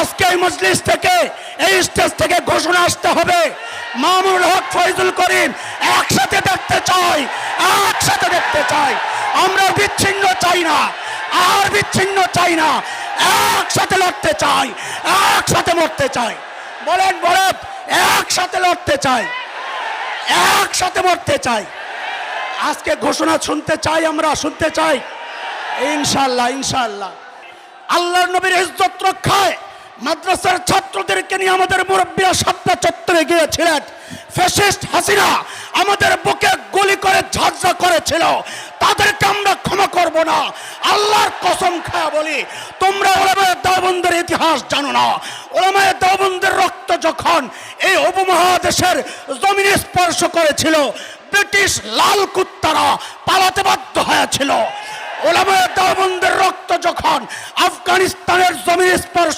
আজকে এই মজলিস থেকে, এই স্টেজ থেকে ঘোষণা আসতে হবে। মামুনুল হক ফয়জুল করিম একসাথে দেখতে চাই, একসাথে দেখতে চাই। আমরা বিচ্ছিন্ন চাই না, আর বিচ্ছিন্ন চাই না। একসাথে লড়তে চাই, একসাথে মরতে চাই। বলেন বলেন, একসাথে লড়তে চাই, একসাথে মরতে চাই। আজকে ঘোষণা শুনতে চাই আমরা, শুনতে চাই। ইনশাল্লাহ ইনশাল্লাহ আল্লাহর নবীর ইজ্জত রক্ষায় মাদ্রাসার ছাত্রদেরকে নিয়ে আমাদের মুরব্বীরা সাতটা চত্বরে গিয়েছিলেন। ফ্যাসিস্ট হাসিনা আমাদের বুকে গুলি করে, ঝাঁঝরা করেছিল। তাদেরকে আমরা ক্ষমা করব না। আল্লাহর কসম খায়া বলি, তোমরা ওলামায় দাবন্দের ইতিহাস জানো না। ওলামায় দাবন্দের রক্ত যখন এই উপমহাদেশের জমিনে স্পর্শ করেছিল, ব্রিটিশ লাল কুত্তারা পালাতে বাধ্য হয়েছিল। ওলামায় দাবন্দের রক্ত যখন আফগানিস্তানের জমিনে স্পর্শ